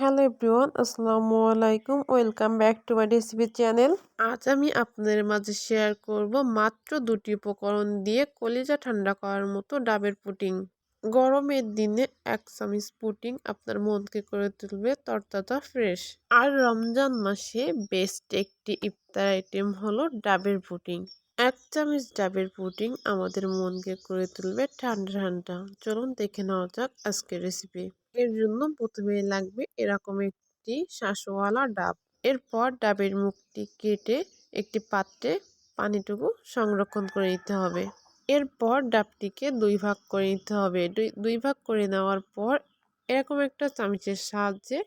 Hello everyone, আসসালামু আলাইকুম। Welcome back to my recipe channel. আজ আমি আপনাদের মাঝে শেয়ার করব মাত্র দুটি উপকরণ দিয়ে কলিজা ঠান্ডা করার মতো ডাবের পুটিং গরমের দিনে এক চামিচ পুটিং আপনার মনকে করে তুলবে তরতাজা, ফ্রেশ। আর রমজান মাসে বেস্ট একটি ইফতার আইটেম হলো ডাবের পুটিং এক চামচ ডাবের পুটিং আমাদের মনকে করে তুলবে ঠান্ডা ঠান্ডা। চলুন দেখে নেওয়া যাক আজকের রেসিপি এর জন্য প্রথমে লাগবে এরকম একটি শাঁসওয়ালা ডাব। এরপর ডাবের মুখটি কেটে একটি পাত্রে পানিটুকু সংরক্ষণ করে নিতে হবে। এরপর ডাবটিকে দুই ভাগ করে নিতে হবে। দুই ভাগ করে নেওয়ার পর এরকম একটা চামচের সাহায্যে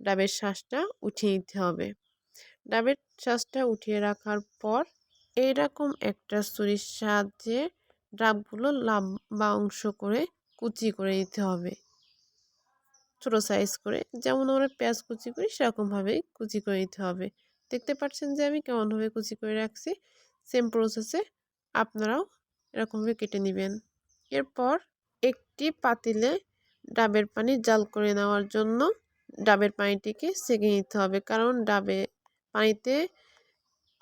ডাবের শ্বাসটা উঠিয়ে নিতে হবে। ডাবের শ্বাসটা উঠিয়ে রাখার পর এইরকম একটা ছুরির সাহায্যে ডাবগুলো লম্বা অংশ করে কুচি করে নিতে হবে। ছোটো সাইজ করে, যেমন আমরা পেঁয়াজ কুচি করি সেরকমভাবেই কুচি করে নিতে হবে। দেখতে পাচ্ছেন যে আমি কেমনভাবে কুচি করে রাখছি। সেম প্রসেসে আপনারাও এরকমভাবে কেটে নেবেন। এরপর একটি পাতিলে ডাবের পানি জাল করে নেওয়ার জন্য ডাবের পানিটিকে সেঁকে নিতে হবে। কারণ ডাবে পানিতে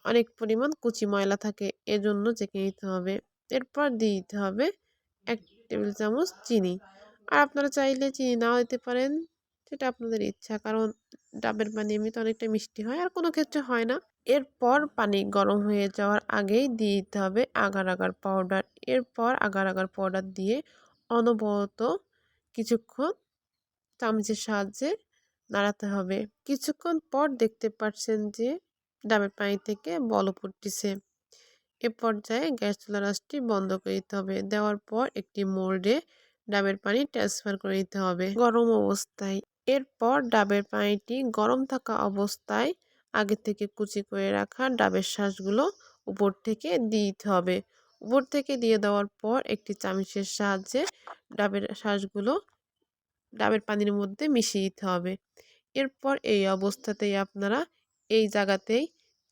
অনেক পরিমাণ কুচি ময়লা থাকে, এজন্য চেকে নিতে হবে। এরপর দিয়ে দিতে হবে এক টেবিল চামচ চিনি। আর আপনারা চাইলে চিনি নাও দিতে পারেন। সেটা আপনাদের ইচ্ছা। কারণ ডাবের পানি এমনিতে অনেকটা মিষ্টি হয়। আর কোনো ক্ষেত্রে হয় না। এরপর পানি গরম হয়ে যাওয়ার আগেই দিয়ে দিতে হবে আগার আগার পাউডার এরপর আগার আগার পাউডার দিয়ে অনবরত কিছুক্ষণ চামচের সাহায্যে নাড়াতে হবে। কিছুক্ষণ পর দেখতে পাচ্ছেন যে ডাবের পানি থেকে বল পড়তেছে এ পর্যায়ে গ্যাস চুলার আঁচটি বন্ধ করে দিতে হবে। দেওয়ার পর একটি মোল্ডে ডাবের পানি ট্রান্সফার করে দিতে হবে গরম অবস্থায়। এরপর ডাবের পানিটি গরম থাকা অবস্থায় আগে থেকে কুচি করে রাখা ডাবের শ্বাসগুলো উপর থেকে দিয়ে দিতে হবে। উপর থেকে দিয়ে দেওয়ার পর একটি চামচের সাহায্যে ডাবের শ্বাসগুলো ডাবের পানির মধ্যে মিশিয়ে দিতে হবে। এরপর এই অবস্থাতেই আপনারা এই জায়গাতেই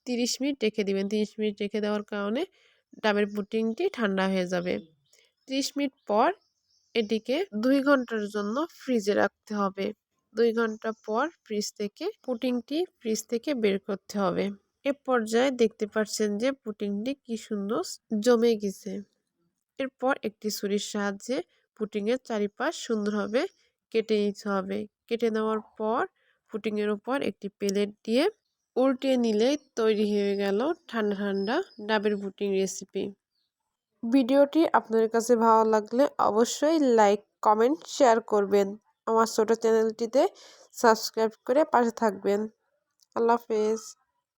তিরিশ মিনিট রেখে দিবেন। তিরিশ মিনিট রেখে দেওয়ার কারণে ডাবের পুটিংটি ঠান্ডা হয়ে যাবে। তিরিশ মিনিট পর এটিকে দুই ঘণ্টার জন্য ফ্রিজে রাখতে হবে। দুই ঘণ্টা পর ফ্রিজ থেকে পুটিংটি ফ্রিজ থেকে বের করতে হবে। এ পর্যায়ে দেখতে পাচ্ছেন যে পুটিংটি কি সুন্দর জমে গেছে। এরপর একটি ছুরির সাহায্যে পুটিংয়ের চারিপাশ সুন্দরভাবে কেটে নিতে হবে। কেটে নেওয়ার পর পুটিংয়ের উপর একটি প্লেট দিয়ে উল্টে নিলেই তৈরি হয়ে গেল ঠান্ডা ঠান্ডা ডাবের পুটিং রেসিপি। ভিডিওটি আপনাদের কাছে ভালো লাগলে অবশ্যই লাইক, কমেন্ট, শেয়ার করবেন। আমার ছোটো চ্যানেলটিতে সাবস্ক্রাইব করে পাশে থাকবেন। আল্লাহ হাফেজ।